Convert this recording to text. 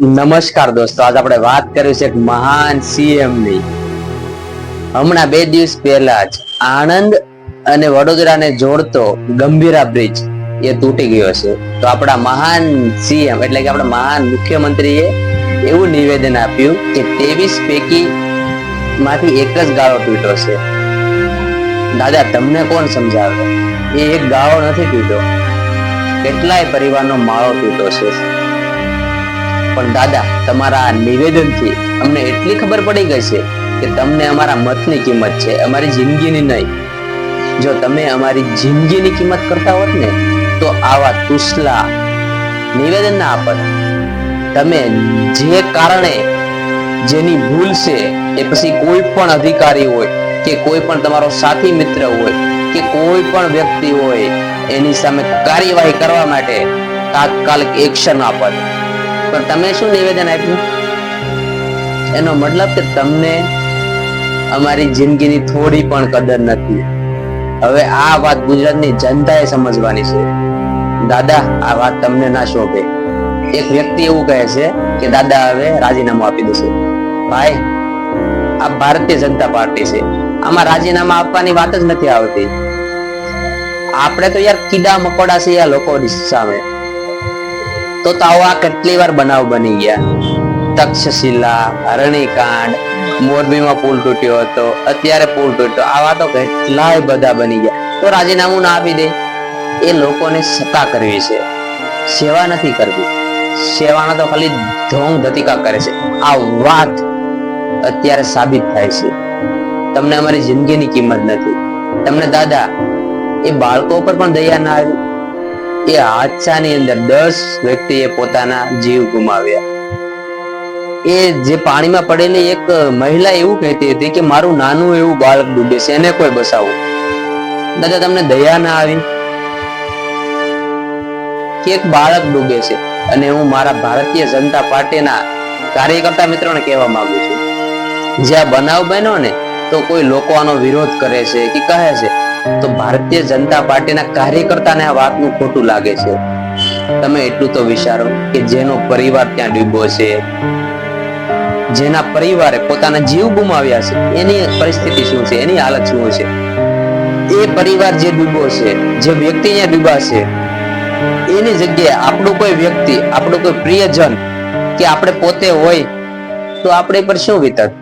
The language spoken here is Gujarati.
નમસ્કાર દોસ્તો, આજ આપણે વાત કરી છે એક મહાન સીએમની. હમણાં બે દિવસ પહેલા જ આણંદ અને વડોદરાને જોડતો ગંભીરા બ્રિજ એ તૂટી ગયો છે. તો આપણા મહાન સીએમ એટલે કે આપણા મહાન મુખ્યમંત્રીએ એવું નિવેદન આપ્યું કે ત્રેવીસ પૈકી માંથી એક જ ગાળો તૂટ્યો છે. દાદા, તમને કોણ સમજાવે? એ એક ગાળો નથી તૂટ્યો. કેટલાય પરિવારનો માળો તૂટ્યો છે. પણ દાદા, તમારા નિવેદનથી અમને એટલી ખબર પડી ગઈ છે કે તમને અમારા મતની કિંમત છે, અમારી જિંદગીની નહીં. જો તમે અમારી જિંદગીની કિંમત કરતા હોત ને, તો આવા તુસલા નિવેદન ના આપત તમે જે કારણે જેની ભૂલ છે, એ પછી કોઈ પણ અધિકારી હોય, કે કોઈ પણ તમારો સાથી મિત્ર હોય, કે કોઈ પણ વ્યક્તિ હોય, એની સામે કાર્યવાહી કરવા માટે તાત્કાલિક એક્શન આપત પણ તમે શું નિવેદન આપ્યું? એનો મતલબ કે તમને અમારી જિંદગીની થોડી પણ કદર નથી. હવે આ વાત ગુજરાતની જનતાએ સમજવાની છે. દાદા, આ વાત તમને ના શોભે. એક વ્યક્તિ એવું કહે છે કે દાદા હવે રાજીનામું આપી દેશે. ભાઈ, આ ભારતીય જનતા પાર્ટી છે. આમાં રાજીનામા આપવાની વાત જ નથી આવતી. આપણે તો યાર કીડા મકોડા છે આ લોકોની સામે. તો આવા કેટલી વાર બનાવ બની ગયા? તક્ષશિલા હરણીકાંડ મોરબીમાં પુલ તૂટ્યો હતો, અત્યારે પુલ તૂટ્યો. આવા તો કેટલાય બધા બની ગયા. તો રાજીનામું ના આપી દે. એ લોકોને સત્તા કરવી છે. સેવા નથી કરવી. સેવાના તો ખાલી ધોંગ ધતિકા કરે છે. આ વાત અત્યારે સાબિત થાય છે. તમને અમારી જિંદગીની કિંમત નથી. તમને દાદા, એ બાળકો પર પણ દયા ના આવી. એ હાદસાની અંદર દસ વ્યક્તિએ પોતાના જીવ ગુમાવ્યા. એ જે પાણીમાં પડેલી એક મહિલા એવું કહેતી હતી કે, મારું નાનું એવું બાળક ડૂબે છે, એને કોઈ બસાવો દાદા, તમને દયા ના આવી? કે એક બાળક ડૂબે છે, અને હું મારા ભારતીય જનતા પાર્ટીના કાર્યકર્તા મિત્રોને કહેવા માંગુ છું. જ્યાં બનાવ બન્યો ને, તો કોઈ લોકો આનો વિરોધ કરે છે કે કહે છે. તો ભારતીય જનતા પાર્ટીના કાર્યકર્તાને આ વાતનું ખોટું લાગે છે. તમે એટલું તો વિચારો કે જેનો પરિવાર ત્યાં ડૂબ્યો છે, જેના પરિવારે પોતાના જીવ ગુમાવ્યા છે, એની પરિસ્થિતિ શું છે, એની હાલત શું છે? એ પરિવાર જે ડૂબ્યો છે, જે વ્યક્તિ અહીંયા ડૂબાશે એની જગ્યાએ આપણું કોઈ વ્યક્તિ, આપણું કોઈ પ્રિયજન કે આપણે પોતે હોય તો આપણે પર શું વિતત